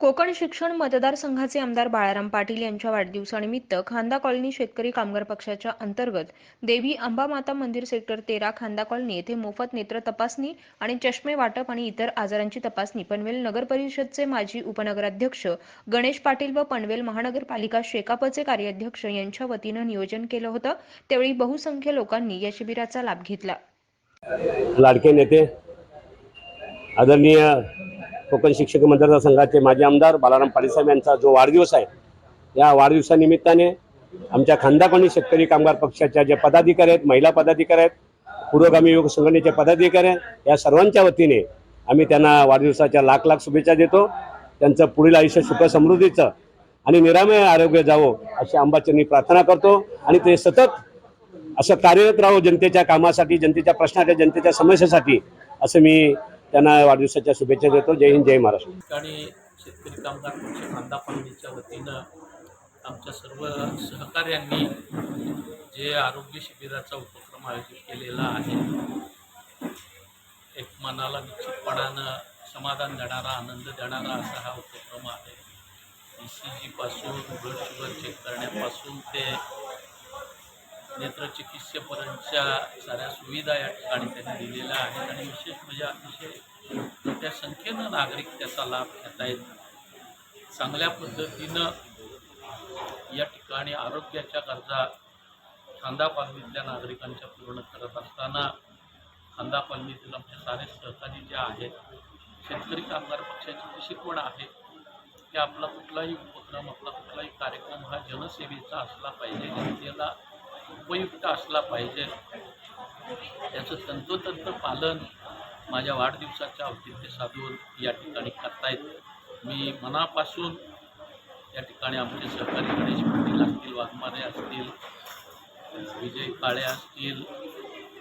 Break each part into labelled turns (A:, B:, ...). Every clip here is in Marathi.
A: कोकण शिक्षण मतदारसंघाचे आमदार बाळाराम पाटील यांच्या वाढदिवसानिमित्त खांदा कॉलनी शेतकरी कामगार पक्षाच्या अंतर्गत देवी अंबामाता मंदिर सेक्टर तेरा खांदा कॉलनी येथे मोफत नेत्र तपासणी आणि चष्मे वाटप आणि इतर आजारांची तपासणी. पनवेल नगर परिषदचे माजी उपनगराध्यक्ष गणेश पाटील व पनवेल महानगरपालिका शेकापचे कार्याध्यक्ष यांच्या वतीनं नियोजन केलं होतं. त्यावेळी बहुसंख्य लोकांनी या शिबिराचा लाभ घेतला.
B: लाडके नेते आदरणीय कोकण शिक्षक मतदारसंघाचे माजी आमदार बालाराम पाटीलसाहेब यांचा जो वाढदिवस आहे या वाढदिवसानिमित्ताने आमच्या खांदाकोणी शेतकरी कामगार पक्षाच्या जे पदाधिकारी आहेत महिला पदाधिकारी आहेत पुरोगामी युवक संघटनेचे पदाधिकारी आहेत या सर्वांच्या वतीने आम्ही त्यांना वाढदिवसाच्या लाख लाख शुभेच्छा देतो. त्यांचं पुढील आयुष्य सुख समृद्धीचं आणि निरामय आरोग्य जावो अशी अंबाचरणी प्रार्थना करतो. आणि ते सतत असं कार्यरत राहू जनतेच्या कामासाठी जनतेच्या प्रश्नाच्या जनतेच्या समस्येसाठी असं मी त्यांना वाढदिवसाच्या शुभेच्छा देतो. जय हिंद जय महाराष्ट्र.
C: ठिकाणी शेतकरी कामगार पक्ष कांदा पालनीच्या वतीनं आमच्या सर्व सहकाऱ्यांनी जे आरोग्य शिबिराचा उपक्रम आयोजित केलेला आहे एक मनाला निश्चितपणानं समाधान देणारा आनंद देणारा असा हा उपक्रम आहे. ई सी जीपासून ब्लड शुगर चेक करण्यापासून ते नेत्रचिकित्सेपर्यंतच्या साऱ्या सुविधा या ठिकाणी त्यांनी दिलेल्या आहेत आणि विशेष म्हणजे अतिशय मोठ्या संख्येनं नागरिक त्याचा लाभ घेत आहेत. चांगल्या पद्धतीनं या ठिकाणी आरोग्याच्या गरजा खांदा पालनीतल्या नागरिकांच्या पूर्ण करत असताना खांदा पालनीतील आमचे सारे सहकारी जे आहेत शेतकरी कामगार पक्षाची जी शिकवण आहे की आपला कुठलाही उपक्रम आपला कुठलाही कार्यक्रम हा जनसेवेचा असला पाहिजे जनतेला उपयुक्त असला पाहिजे. याचं तंतोतंत पालन माझ्या वाढदिवसाच्या औचित्य साधून या ठिकाणी करतायत. मी मनापासून या ठिकाणी आमचे सहकारी गणेश पाटील असतील वाघमारे असतील विजय काळे असतील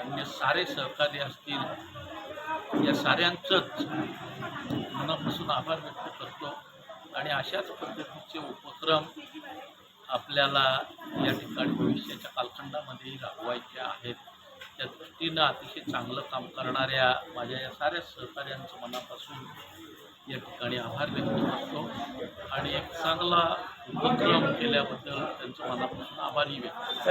C: अन्य सारे सहकारी असतील या साऱ्यांचंच मनापासून आभार व्यक्त करतो आणि अशाच पद्धतीचे उपक्रम आपल्याला या ठिकाणी भविष्यात कालखंडामध्येही राबवायच्या आहेत. त्या दृष्टीनं अतिशय चांगलं काम करणाऱ्या माझ्या या साऱ्या सहकाऱ्यांचं मनापासून या ठिकाणी आभार व्यक्त करतो. आणि एक चांगला उपक्रम केल्याबद्दल त्यांचं मनापासून आभारही व्यक्त